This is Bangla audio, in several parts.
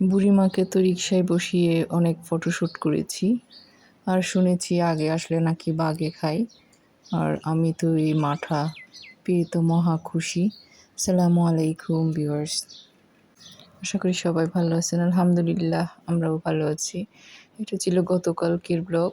বুড়িমাকে তো রিক্সায় বসিয়ে অনেক ফটোশ্যুট করেছি। আর শুনেছি আগে আসলে নাকি বাগে খাই আর আমি তো এই মাঠা পেয়ে তো মহা খুশি। সালামু আলাইকুম ভিউয়ার্স আশা করি সবাই ভালো আছেন। আলহামদুলিল্লাহ, আমরাও ভালো আছি। এটা ছিল গতকালকের ব্লগ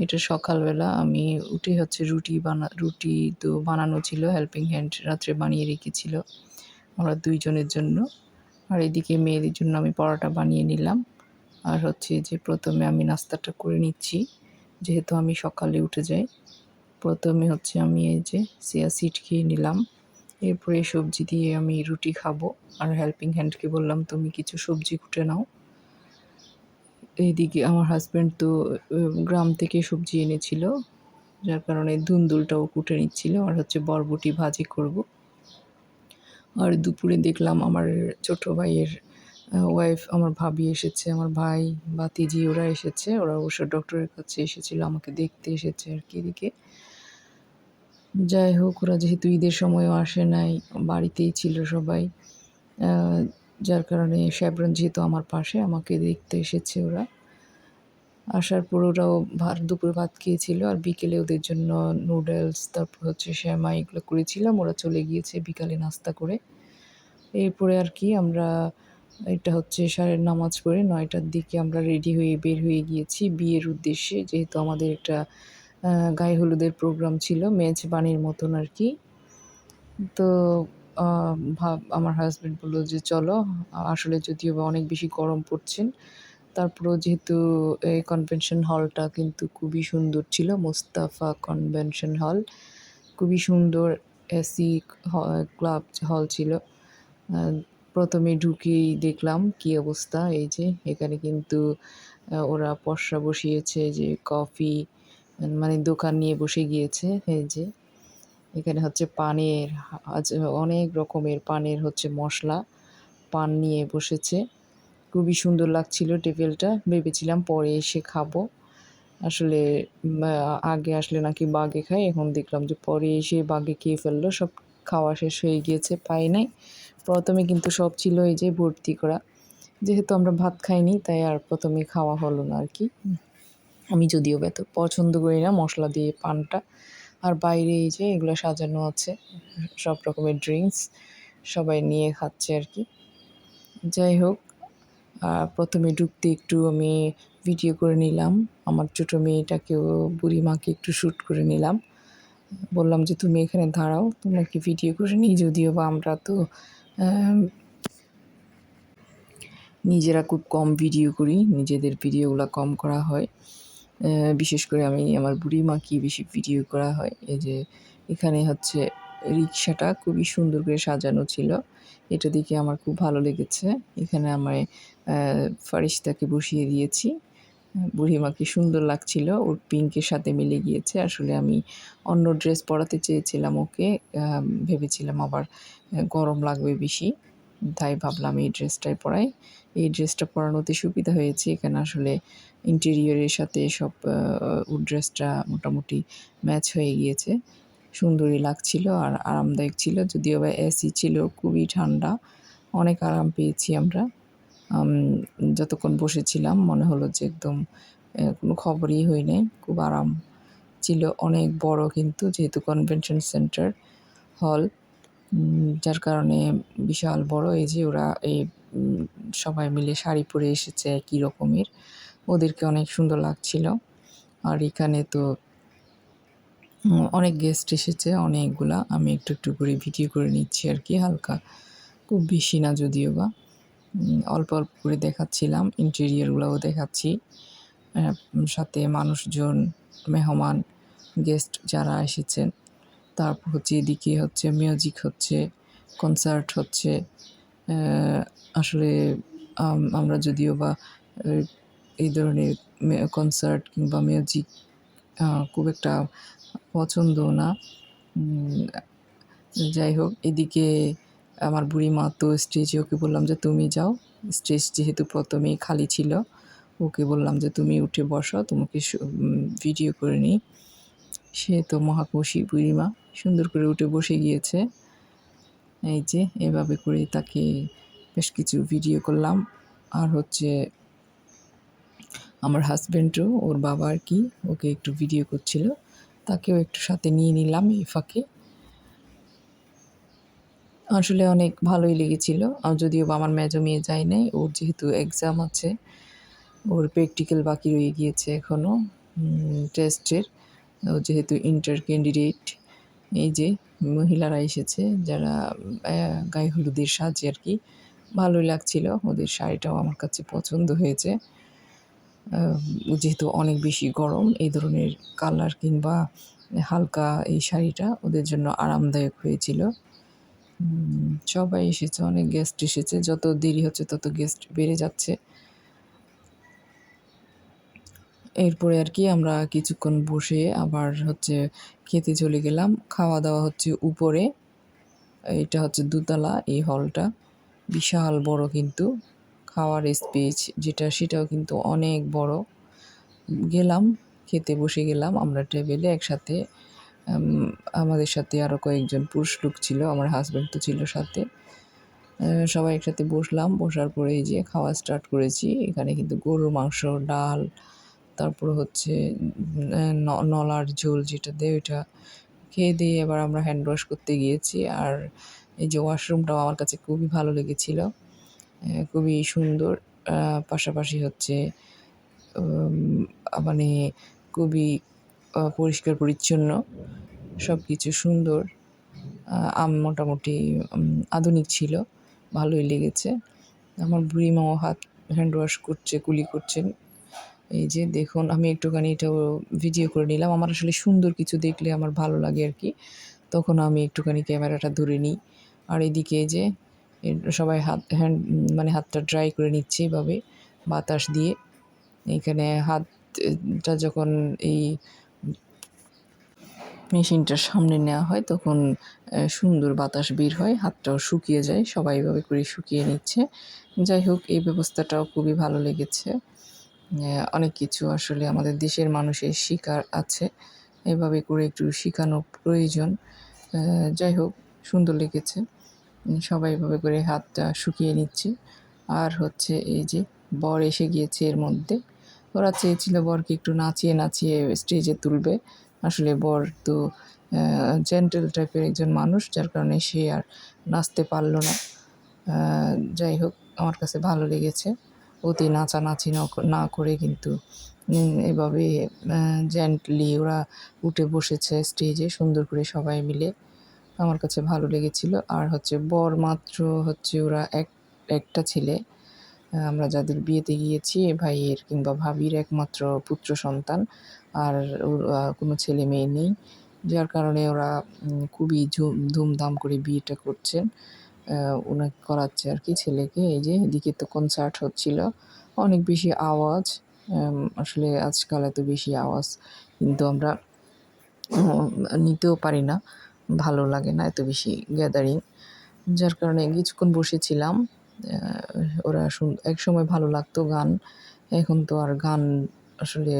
এটা সকালবেলা আমি উঠে হচ্ছে রুটি বানা, রুটি তো বানানো ছিল হেল্পিং হ্যান্ড রাত্রে বানিয়ে রেখেছিল। আমরা দুইজনের জন্য। আর এদিকে মেয়েদের জন্য আমি পরোটা বানিয়ে নিলাম। আর হচ্ছে যে প্রথমে আমি নাস্তাটা করে নিচ্ছি, যেহেতু আমি সকালে উঠে যাই। প্রথমে হচ্ছে আমি এই যে সিয়া সিট খেয়ে নিলাম। এরপরে সবজি দিয়ে আমি রুটি খাব। আর হেল্পিং হ্যান্ডকে বললাম, তুমি কিছু সবজি কুটে নাও। এইদিকে আমার হাজব্যান্ড তো গ্রাম থেকে সবজি এনেছিল, যার কারণে ধুন্দুলটাও কুটে নিচ্ছিল। আর হচ্ছে বরবটি ভাজি করব। আর দুপুরে দেখলাম আমার ছোট ভাইয়ের ওয়াইফ আমার ভাবি এসেছে, আমার ভাই বাতিজি ওরা এসেছে, ওরা অবশ্য ডক্টরের কাছে এসেছিল, আমাকে দেখতে এসেছে আর কি এদিকে। যাই হোক, ওরা যেহেতু ঈদের সময়ও আসে নাই, বাড়িতেই ছিল সবাই যার কারণে শ্যাবরন যেহেতু আমার পাশে, আমাকে দেখতে এসেছে ওরা। আসার পর ওরাও ভাত, দুপুরে ভাত খেয়েছিল আর বিকেলে ওদের জন্য নুডলস তারপর হচ্ছে শ্যামা এগুলো করেছিলাম। ওরা চলে গিয়েছে বিকালে নাস্তা করে। এরপরে আর কি আমরা এটা হচ্ছে সারের নামাজ পড়ে নয়টার দিকে আমরা রেডি হয়ে বের হয়ে গিয়েছি। বিয়ের উদ্দেশ্যে যেহেতু আমাদের একটা গায়ে হলুদের প্রোগ্রাম ছিল মেজ বাণীর মতন আর কি। তো ভাব, আমার হাজব্যান্ড বলল যে চলো, আসলে যদিও বা অনেক বেশি গরম পড়ছেন তারপরেও যেহেতু এই কনভেনশন হলটা কিন্তু খুবই সুন্দর ছিল, মোস্তাফা কনভেনশন হল খুবই সুন্দর এসি ক্লাব হল ছিল। প্রথমে ঢুকেই দেখলাম কি অবস্থা, এই যে এখানে কিন্তু ওরা পশা বসিয়েছে যে কফি মানে দোকান নিয়ে বসে গিয়েছে, এই যে। এখানে হচ্ছে পানের অনেক রকমের পানের হচ্ছে মশলা পান নিয়ে বসেছে। খুবই সুন্দর লাগছিল টেবিলটা। ভেবেছিলাম পরে এসে খাব। আসলে আগে আসলে নাকি বাগে খাই, এখন দেখলাম যে পরে এসে বাগে খেয়ে ফেলল, সব খাওয়া শেষ হয়ে গিয়েছে, পাই নাই। প্রথমে কিন্তু সব ছিল এই যে ভর্তি করা। যেহেতু আমরা ভাত খাইনি, তাই আর প্রথমে খাওয়া হলো না আর কি। আমি যদিও এত পছন্দ করি না, মশলা দিয়ে পানটা। আর বাইরে এই যে এগুলো সাজানো আছে, সব রকমের ড্রিঙ্কস সবাই নিয়ে খাচ্ছে আর কি। যাই হোক প্রথমে ঢুকতে একটু আমি ভিডিও করে নিলাম। আমার ছোটো মেয়েটাকেও বুড়ি মাকে একটু শ্যুট করে নিলাম। বললাম যে, তুমি এখানে দাঁড়াও তোমাকে ভিডিও করে নিই? যদিও বা আমরা তো নিজেরা খুব কম ভিডিও করি, নিজেদের ভিডিওগুলো কম করা হয়। বিশেষ করে আমি, আমার বুড়ি মাকে বেশি ভিডিও করা হয়। এই যে, এখানে হচ্ছে রিক্সাটা খুবই সুন্দর করে সাজানো ছিল। এটা দেখে আমার খুব ভালো লেগেছে। এখানে আমার ফারিস্তাকে বসিয়ে দিয়েছি। বুড়িমাকে সুন্দর লাগছিল, ওর পিঙ্কের সাথে মিলে গিয়েছে। আসলে আমি অন্য ড্রেস পরাতে চেয়েছিলাম ওকে ভেবেছিলাম আবার গরম লাগবে বেশি, তাই ভাবলাম এই ড্রেসটাই পরাই। এই ড্রেসটা পরানোতে সুবিধা হয়েছে, এখানে আসলে ইন্টেরিয়রের সাথে সব ওর ড্রেসটা মোটামুটি ম্যাচ হয়ে গিয়েছে। সুন্দরই লাগছিল আর আরামদায়ক ছিল, যদিও বা এসি ছিল, খুবই ঠান্ডা। অনেক আরাম পেয়েছি আমরা। যতক্ষণ বসেছিলাম, মনে হলো যে একদম কোনো খবরই হই নাই খুব আরাম ছিল। অনেক বড় কিন্তু, যেহেতু কনভেনশন সেন্টার হল যার কারণে বিশাল বড়। এই যে ওরা এই সবাই মিলে শাড়ি পরে এসেছে একই রকমের। ওদেরকে অনেক সুন্দর লাগছিল। আর এখানে তো অনেক গেস্ট এসেছে, অনেকগুলা। আমি একটু একটু করে ভিডিও করে নিচ্ছি আর কি, হালকা। খুব বেশি না যদিও বা। অল্প অল্প করে দেখাচ্ছিলাম ইন্টেরিয়ারগুলোও দেখাচ্ছি। সাথে মানুষজন, মেহমান গেস্ট যারা এসেছেন, তারপর হচ্ছে এদিকে হচ্ছে মিউজিক হচ্ছে কনসার্ট হচ্ছে। আসলে আমরা যদিও বা এই ধরনের কনসার্ট কিংবা মিউজিক খুব একটা পছন্দ না। যাই হোক, এদিকে আমার বুড়ি মা তো স্টেজে ওকে বললাম যে, তুমি যাও। স্টেজ যেহেতু প্রথমেই খালি ছিল, ওকে বললাম যে, তুমি উঠে বসো, তোমাকে ভিডিও করে নিই। সে তো মহাকুশি বুড়িমা সুন্দর করে উঠে বসে গিয়েছে। এই যে, এভাবে করে তাকে বেশ কিছু ভিডিও করলাম। আর হচ্ছে আমার হাজব্যান্ডও ওর বাবা আর কি, ওকে একটু ভিডিও করছিল। তাকেও একটু সাথে নিয়ে নিলাম এই ফাঁকে। আসলে অনেক ভালোই লেগেছিল। যদিও আমার মেজো মেয়ে যায় নাই, ওর যেহেতু এক্সাম আছে, ওর প্র্যাকটিক্যাল বাকি রয়ে গিয়েছে এখনও টেস্টের ও যেহেতু ইন্টার ক্যান্ডিডেট এই যে মহিলারা এসেছে, যারা গায়ে হলুদের সাজে আর কি, ভালোই লাগছিল। ওদের শাড়িটাও আমার কাছে পছন্দ হয়েছে। যেহেতু অনেক বেশি গরম, এই ধরনের কালার কিংবা হালকা এই শাড়িটা ওদের জন্য আরামদায়ক হয়েছিল। সবাই এসেছে, অনেক গেস্ট এসেছে। যত দেরি হচ্ছে তত গেস্ট বেড়ে যাচ্ছে। এরপরে আর কি আমরা কিছুক্ষণ বসে আবার হচ্ছে খেতে চলে গেলাম। খাওয়া দাওয়া হচ্ছে উপরে। এটা হচ্ছে দুতলা, এই হলটা বিশাল বড় কিন্তু খাওয়ার স্পেস যেটা, সেটাও কিন্তু অনেক বড়। গেলাম, খেতে বসে গেলাম। আমরা টেবিলে একসাথে আমাদের সাথে আরও কয়েকজন পুরুষ লোক ছিল, আমার হাজব্যান্ড তো ছিল সাথে। সবাই একসাথে বসলাম, বসার পরে এই যে খাওয়া স্টার্ট করেছি। এখানে কিন্তু গরুর মাংস, ডাল, তারপর হচ্ছে নলার ঝোল যেটা দেয় ওইটা খেয়ে দিয়ে এবার আমরা হ্যান্ড ওয়াশ করতে গিয়েছি। আর এই যে ওয়াশরুমটাও আমার কাছে খুবই ভালো লেগেছিল খুবই সুন্দর। পাশাপাশি হচ্ছে মানে খুবই পরিষ্কার পরিচ্ছন্ন। সব কিছু সুন্দর আম মোটামুটি আধুনিক ছিল, ভালোই লেগেছে। আমার বুড়ি মাও হাত হ্যান্ড ওয়াশ করছে, কুলি করছেন এই যে দেখুন, আমি একটুখানি এটাও ভিডিও করে নিলাম। আমার আসলে সুন্দর কিছু দেখলে আমার ভালো লাগে আর কি। তখন আমি একটুখানি ক্যামেরাটা ধরে নিই। আর এদিকে যে সবাই হাত হ্যান্ড মানে হাতটা ড্রাই করে নিচ্ছে এভাবে, বাতাস দিয়ে। এখানে হাতটা যখন এই মেশিনটার সামনে নেওয়া হয়, তখন সুন্দর বাতাস বের হয়, হাতটাও শুকিয়ে যায়, সবাই এভাবে করে শুকিয়ে নিচ্ছে। যাই হোক, এই ব্যবস্থাটাও খুবই ভালো লেগেছে। অনেক কিছু আসলে আমাদের দেশের মানুষের শিকার আছে, এভাবে করে একটু শেখানো প্রয়োজন। যাই হোক, সুন্দর লেগেছে। সবাই এভাবে করে হাতটা শুকিয়ে নিচ্ছে। আর হচ্ছে এই যে বর এসে গিয়েছে এর মধ্যে। ওরা চেয়েছিল বরকে একটু নাচিয়ে নাচিয়ে স্টেজে তুলবে। আসলে বর তো জেন্টেল টাইপের একজন মানুষ, যার কারণে সে আর নাচতে পারল না। যাই হোক, আমার কাছে ভালো লেগেছে। অতি নাচানাচি না না করে কিন্তু এভাবে জেন্টলি ওরা উঠে বসেছে স্টেজে সুন্দর করে সবাই মিলে। আমার কাছে ভালো লেগেছিল। আর হচ্ছে বর মাত্র হচ্ছে ওরা এক, একটা ছেলে। আমরা যাদের বিয়েতে গিয়েছি ভাইয়ের কিংবা ভাবির একমাত্র পুত্র সন্তান। আর কোনো ছেলে মেয়ে নেই, যার কারণে ওরা খুবই ধুমধাম করে বিয়েটা করছেন ওনাকে করাচ্ছে আর কি ছেলেকে। এই যে এদিকে তো কনসার্ট হচ্ছিল, অনেক বেশি আওয়াজ আসলে আজকাল এত বেশি আওয়াজ কিন্তু আমরা নিতেও পারি না, ভালো লাগে না এত বেশি গ্যাদারিং যার কারণে কিছুক্ষণ বসেছিলাম ওরা শুন এক সময় ভালো লাগতো গান, এখন তো আর গান আসলে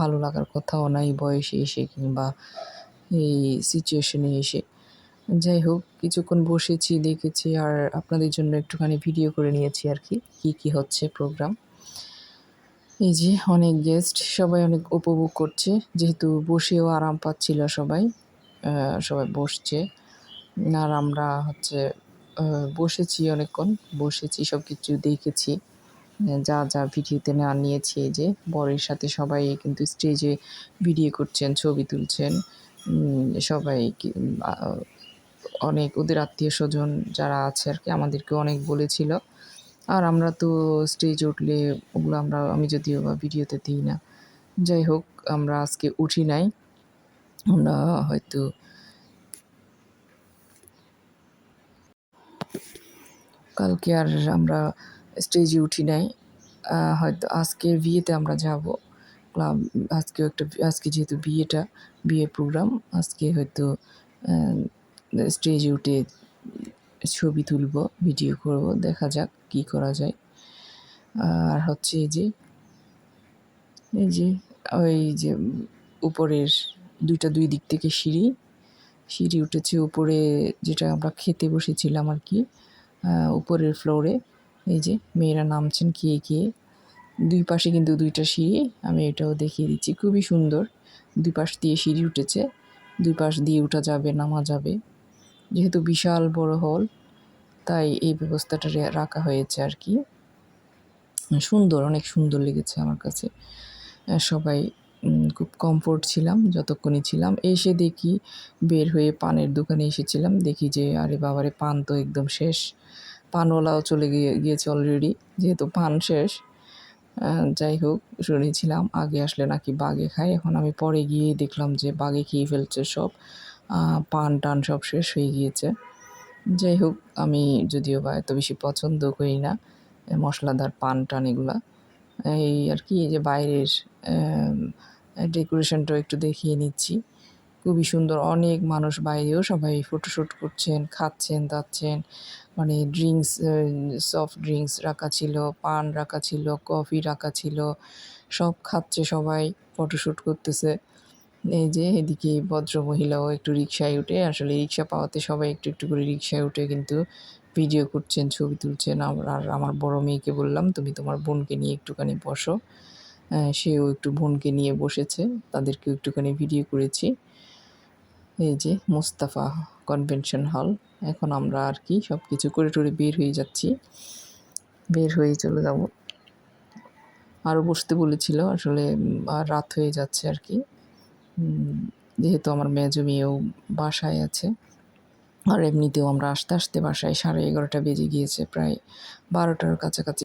ভালো লাগার কথাও নাই বয়সে এসে কিংবা এই সিচুয়েশনে এসে। যাই হোক, কিছুক্ষণ বসেছি, দেখেছি আর আপনাদের জন্য একটুখানি ভিডিও করে নিয়েছি আর কি, কী কী হচ্ছে প্রোগ্রাম এই যে অনেক গেস্ট সবাই অনেক উপভোগ করছে, যেহেতু বসেও আরাম পাচ্ছিল সবাই সবাই বসছে। আর আমরা হচ্ছে বসেছি অনেকক্ষণ, বসেছি সব কিছু দেখেছি। যা যা ভিডিওতে না নিয়েছি এই যে বরের সাথে সবাই কিন্তু স্টেজে ভিডিও করছেন, ছবি তুলছেন। সবাই অনেক ওদের আত্মীয় স্বজন যারা আছে আর কি আমাদেরকে অনেক বলেছিল। আর আমরা তো স্টেজে উঠলে ওগুলো আমরা, আমি যদিও বা ভিডিওতে দিই না। যাই হোক, আমরা আজকে উঠি নাই। আমরা হয়তো কালকে আর আমরা স্টেজে উঠি নাই। হয়তো আজকের বিয়েতে আমরা যাব। ক্লাব আজকে একটা আজকে যেহেতু বিয়েটা বিয়ে প্রোগ্রাম আজকে হয়তো স্টেজে উঠে ছবি তুলব ভিডিও করব, দেখা যাক কি করা যায়। আর হচ্ছে এই যে এই যে, ওই যে উপরের দুইটা দুই দিক থেকে সিঁড়ি সিঁড়ি উঠেছে উপরে যেটা আমরা খেতে বসেছিলাম আর কি উপরের ফ্লোরে এই যে মেয়েরা নামছেন কে কে। দুই পাশে কিন্তু দুইটা সিঁড়ি, আমি এটাও দেখিয়ে দিচ্ছি, খুবই সুন্দর। দুই পাশ দিয়ে সিঁড়ি উঠেছে, দুই পাশ দিয়ে উঠা যাবে, নামা যাবে। যেহেতু বিশাল বড় হল, তাই এই ব্যবস্থাটা রাখা হয়েছে আর কি। সুন্দর, অনেক সুন্দর লেগেছে আমার কাছে। সবাই খুব কমফোর্ট ছিলাম, যতক্ষণই ছিলাম। এসে দেখি বের হয়ে পানের দোকানে এসেছিলাম, দেখি যে, আরে বাবারে, পান তো একদম শেষ। পানওয়ালাও চলে গিয়ে, গিয়েছে অলরেডি যেহেতু পান শেষ। যাই হোক শুনেছিলাম আগে আসলে নাকি বাগে খায়। এখন আমি পরে গিয়ে দেখলাম যে বাগে খেয়ে ফেলছে সব। পান টান সব শেষ হয়ে গিয়েছে। যাই হোক, আমি যদিও বা এত বেশি পছন্দ করি না মশলাদার পান টান এগুলা। এই আর কি যে বাইরের ডেকোরেশনটাও একটু দেখিয়ে নিচ্ছি। খুবই সুন্দর, অনেক মানুষ বাইরেও সবাই ফটোশ্যুট করছেন, খাচ্ছেন, দাচ্ছেন। মানে ড্রিঙ্কস সফট ড্রিঙ্কস রাখা ছিল, পান রাখা ছিল কফি রাখা ছিল, সব খাচ্ছে সবাই ফটোশ্যুট করতেছে। এই যে এদিকে ভদ্র মহিলাও একটু রিক্সায় উঠে, আসলে রিক্সা পাওয়াতে সবাই একটু একটু করে রিক্সায় উঠে কিন্তু ভিডিও করছেন, ছবি তুলছেন। আর আমার বড় মেয়েকে বললাম, তুমি তোমার বোনকে নিয়ে একটুখানি বসো। সেও একটু বোনকে নিয়ে বসেছে, তাদেরকেও একটুখানি ভিডিও করেছি। এই যে মোস্তাফা কনভেনশন হল, এখন আমরা আর কি সব কিছু করে টরে বের হয়ে যাচ্ছি। বের হয়ে চলে যাব। আরও বসতে বলেছিল, আসলে আর রাত হয়ে যাচ্ছে আর কি। যেহেতু আমার মেজো মেয়েও বাসায় আছে, আর এমনিতেও আমরা আস্তে আস্তে বাসায় সাড়ে এগারোটা বেজে গিয়েছে, প্রায় বারোটার কাছাকাছি।